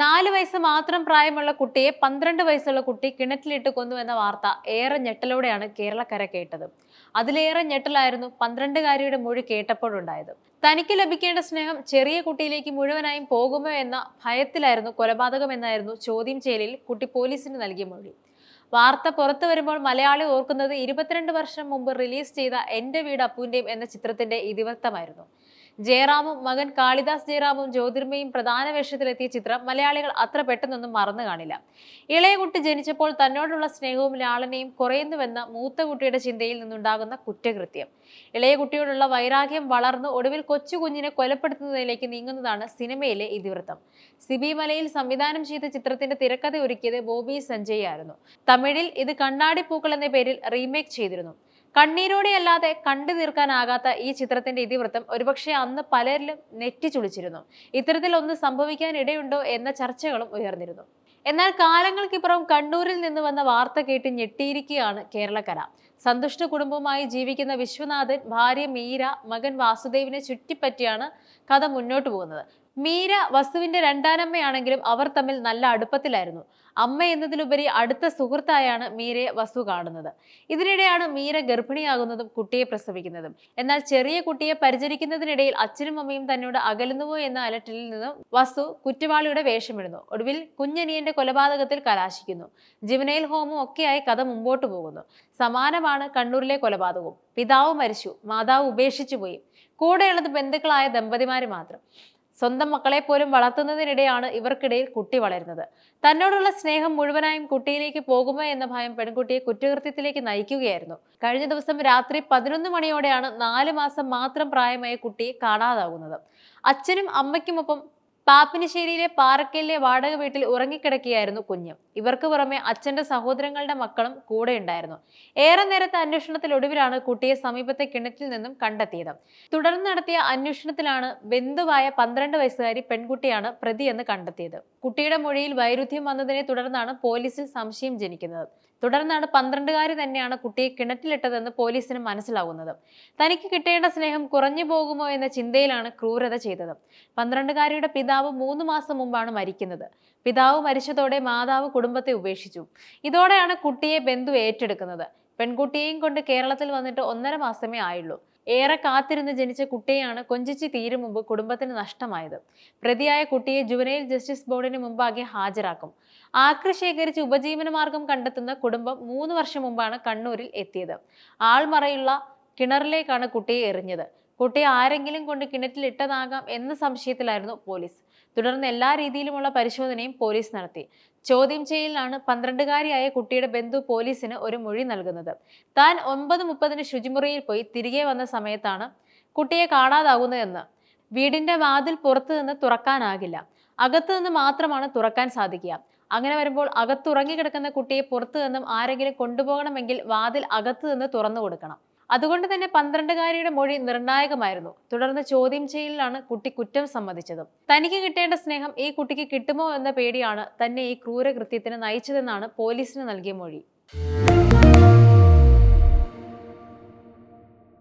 നാല് വയസ്സ് മാത്രം പ്രായമുള്ള കുട്ടിയെ പന്ത്രണ്ട് വയസ്സുള്ള കുട്ടി കിണറ്റിലിട്ട് കൊന്നു എന്ന വാർത്ത ഏറെ ഞെട്ടലോടെയാണ് കേരളക്കര കേട്ടത്. അതിലേറെ ഞെട്ടലായിരുന്നു പന്ത്രണ്ടുകാരിയുടെ മൊഴി കേട്ടപ്പോഴുണ്ടായത്. തനിക്ക് ലഭിക്കേണ്ട സ്നേഹം ചെറിയ കുട്ടിയിലേക്ക് മുഴുവനായും പോകുമോ എന്ന ഭയത്തിലായിരുന്നു കൊലപാതകം എന്നായിരുന്നു ചോദ്യം ചെയ്യലിൽ കുട്ടി പോലീസിന് നൽകിയ മൊഴി. വാർത്ത പുറത്തു വരുമ്പോൾ മലയാളി ഓർക്കുന്നത് ഇരുപത്തിരണ്ട് വർഷം മുമ്പ് റിലീസ് ചെയ്ത എന്റെ വീട് അപ്പൂന്റെയും എന്ന ചിത്രത്തിന്റെ ഇതിവൃത്തമായിരുന്നു. ജയറാമും മകൻ കാളിദാസ് ജയറാമും ജ്യോതിർമയും പ്രധാന വേഷത്തിലെത്തിയ ചിത്രം മലയാളികൾ അത്ര പെട്ടെന്നൊന്നും മറന്നു കാണില്ല. ഇളയ കുട്ടി ജനിച്ചപ്പോൾ തന്നോടുള്ള സ്നേഹവും ലാളനയും കുറയുന്നുവെന്ന മൂത്ത കുട്ടിയുടെ ചിന്തയിൽ നിന്നുണ്ടാകുന്ന കുറ്റകൃത്യം. ഇളയ കുട്ടിയോടുള്ള വൈരാഗ്യം വളർന്ന് ഒടുവിൽ കൊച്ചു കുഞ്ഞിനെ കൊലപ്പെടുത്തുന്നതിലേക്ക് നീങ്ങുന്നതാണ് സിനിമയിലെ ഇതിവൃത്തം. സിബി മലയിൽ സംവിധാനം ചെയ്ത ചിത്രത്തിന്റെ തിരക്കഥ ഒരുക്കിയത് ബോബി സഞ്ജയ് ആയിരുന്നു. തമിഴിൽ ഇത് കണ്ണാടി പൂക്കൾ എന്ന പേരിൽ റീമേക്ക് ചെയ്തിരുന്നു. കണ്ണീരോടെ അല്ലാതെ കണ്ടു തീർക്കാനാകാത്ത ഈ ചിത്രത്തിന്റെ ഇതിവൃത്തം ഒരുപക്ഷെ അന്ന് പലരിലും നെറ്റിച്ചുളിച്ചിരുന്നു ഇത്തരത്തിൽ ഒന്ന് സംഭവിക്കാൻ ഇടയുണ്ടോ എന്ന ചർച്ചകളും ഉയർന്നിരുന്നു. എന്നാൽ കാലങ്ങൾക്കിപ്പുറം കണ്ണൂരിൽ നിന്ന് വന്ന വാർത്ത കേട്ട് ഞെട്ടിയിരിക്കുകയാണ് കേരളക്കര. സന്തുഷ്ട കുടുംബവുമായി ജീവിക്കുന്ന വിശ്വനാഥൻ ഭാര്യ മീര മകൻ വാസുദേവിനെ ചുറ്റിപ്പറ്റിയാണ് കഥ മുന്നോട്ട് പോകുന്നത്. മീര വസുവിന്റെ രണ്ടാനമ്മയാണെങ്കിലും അവർ തമ്മിൽ നല്ല അടുപ്പത്തിലായിരുന്നു. അമ്മ എന്നതിലുപരി അടുത്ത സുഹൃത്തായാണ് മീരയെ വസു കാണുന്നത്. ഇതിനിടെയാണ് മീര ഗർഭിണിയാകുന്നതും കുട്ടിയെ പ്രസവിക്കുന്നതും. എന്നാൽ ചെറിയ കുട്ടിയെ പരിചരിക്കുന്നതിനിടയിൽ അച്ഛനും അമ്മയും തന്നോട് അകലുന്നുവോ എന്ന അലട്ടിൽ നിന്നും വസു കുറ്റവാളിയുടെ വേഷമിടുന്നു. ഒടുവിൽ കുഞ്ഞനിയന്റെ കൊലപാതകത്തിൽ കലാശിക്കുന്നു. ജീവനയിൽ ഹോമും ഒക്കെയായി കഥ മുമ്പോട്ട് പോകുന്നു. സമാനമാണ് കണ്ണൂരിലെ കൊലപാതകവും. പിതാവ് മരിച്ചു. മാതാവ് ഉപേക്ഷിച്ചു പോയി കൂടെയുള്ളത് ബന്ധുക്കളായ ദമ്പതിമാര് മാത്രം. സ്വന്തം മക്കളെ പോലും വളർത്തുന്നതിനിടെയാണ് ഇവർക്കിടയിൽ കുട്ടി വളരുന്നത്. തന്നോടുള്ള സ്നേഹം മുഴുവനായും കുട്ടിയിലേക്ക് പോകുമോ എന്ന ഭയം പെൺകുട്ടിയെ കുറ്റകൃത്യത്തിലേക്ക് നയിക്കുകയായിരുന്നു. കഴിഞ്ഞ ദിവസം രാത്രി പതിനൊന്ന് മണിയോടെയാണ് നാല് മാസം മാത്രം പ്രായമായ കുട്ടിയെ കാണാതാകുന്നത്. അച്ഛനും അമ്മയ്ക്കുമൊപ്പം പാപ്പിനിശ്ശേരിയിലെ പാറക്കലിലെ വാടക വീട്ടിൽ ഉറങ്ങിക്കിടക്കുകയായിരുന്നു കുഞ്ഞ്. ഇവർക്ക് പുറമെ അച്ഛന്റെ സഹോദരങ്ങളുടെ മക്കളും കൂടെ ഉണ്ടായിരുന്നു. ഏറെ നേരത്തെ അന്വേഷണത്തിലൊടുവിലാണ് കുട്ടിയെ സമീപത്തെ കിണറ്റിൽ നിന്നും കണ്ടെത്തിയത്. തുടർന്ന് നടത്തിയ അന്വേഷണത്തിലാണ് ബന്ധുവായ പന്ത്രണ്ട് വയസ്സുകാരി പെൺകുട്ടിയാണ് പ്രതിയെന്ന് കണ്ടെത്തിയത്. കുട്ടിയുടെ മൊഴിയിൽ വൈരുദ്ധ്യം വന്നതിനെ തുടർന്നാണ് പോലീസിൽ സംശയം ജനിക്കുന്നത്. തുടർന്നാണ് പന്ത്രണ്ടുകാരി തന്നെയാണ് കുട്ടിയെ കിണറ്റിലിട്ടതെന്ന് പോലീസിന് മനസ്സിലാവുന്നത്. തനിക്ക് കിട്ടേണ്ട സ്നേഹം കുറഞ്ഞു പോകുമോ എന്ന ചിന്തയിലാണ് ക്രൂരത ചെയ്തത്. പന്ത്രണ്ടുകാരിയുടെ പിതാവ് മൂന്ന് മാസം മുമ്പാണ് മരിക്കുന്നത്. പിതാവ് മരിച്ചതോടെ മാതാവ് കുടുംബത്തെ ഉപേക്ഷിച്ചു. ഇതോടെയാണ് കുട്ടിയെ ബന്ധു ഏറ്റെടുക്കുന്നത്. പെൺകുട്ടിയെയും കൊണ്ട് കേരളത്തിൽ വന്നിട്ട് ഒന്നര മാസമേ ആയുള്ളൂ. ഏറെ കാത്തിരുന്ന് ജനിച്ച കുട്ടിയാണ് കൊഞ്ചിച്ച് തീരും മുമ്പ് കുടുംബത്തിന് നഷ്ടമായത്. പ്രതിയായ കുട്ടിയെ ജുവനൈൽ ജസ്റ്റിസ് ബോർഡിന് മുമ്പാകെ ഹാജരാക്കും. ആക്രി ശേഖരിച്ച് ഉപജീവന മാർഗം കണ്ടെത്തുന്ന കുടുംബം മൂന്ന് വർഷം മുമ്പാണ് കണ്ണൂരിൽ എത്തിയത്. ആൾമറയുള്ള കിണറിലേക്കാണ് കുട്ടിയെ എറിഞ്ഞത്. കുട്ടിയെ ആരെങ്കിലും കൊണ്ട് കിണറ്റിൽ ഇട്ടതാകാം എന്ന സംശയത്തിലായിരുന്നു പോലീസ്. തുടർന്ന് എല്ലാ രീതിയിലുമുള്ള പരിശോധനയും പോലീസ് നടത്തി. ചോദ്യം ചെയ്യലിലാണ് പന്ത്രണ്ടുകാരിയായ കുട്ടിയുടെ ബന്ധു പോലീസിന് ഒരു മൊഴി നൽകുന്നത്. താൻ ഒമ്പത് മുപ്പതിന് ശുചിമുറിയിൽ പോയി തിരികെ വന്ന സമയത്താണ് കുട്ടിയെ കാണാതാകുന്നതെന്ന്. വീടിന്റെ വാതിൽ പുറത്തു നിന്ന് തുറക്കാനാകില്ല. അകത്തു നിന്ന് മാത്രമാണ് തുറക്കാൻ സാധിക്കുക. അങ്ങനെ വരുമ്പോൾ അകത്തുറങ്ങി കിടക്കുന്ന കുട്ടിയെ പുറത്തു നിന്നും ആരെങ്കിലും കൊണ്ടുപോകണമെങ്കിൽ വാതിൽ അകത്തു നിന്ന് തുറന്നു കൊടുക്കണം. അതുകൊണ്ട് തന്നെ പന്ത്രണ്ടുകാരിയുടെ മൊഴി നിർണായകമായിരുന്നു. തുടർന്ന് ചോദ്യം ചെയ്യലിലാണ് കുട്ടി കുറ്റം സമ്മതിച്ചത്. തനിക്ക് കിട്ടേണ്ട സ്നേഹം ഈ കുട്ടിക്ക് കിട്ടുമോ എന്ന പേടിയാണ് തന്നെ ഈ ക്രൂരകൃത്യത്തിന് നയിച്ചതെന്നാണ് പോലീസിന് നൽകിയ മൊഴി.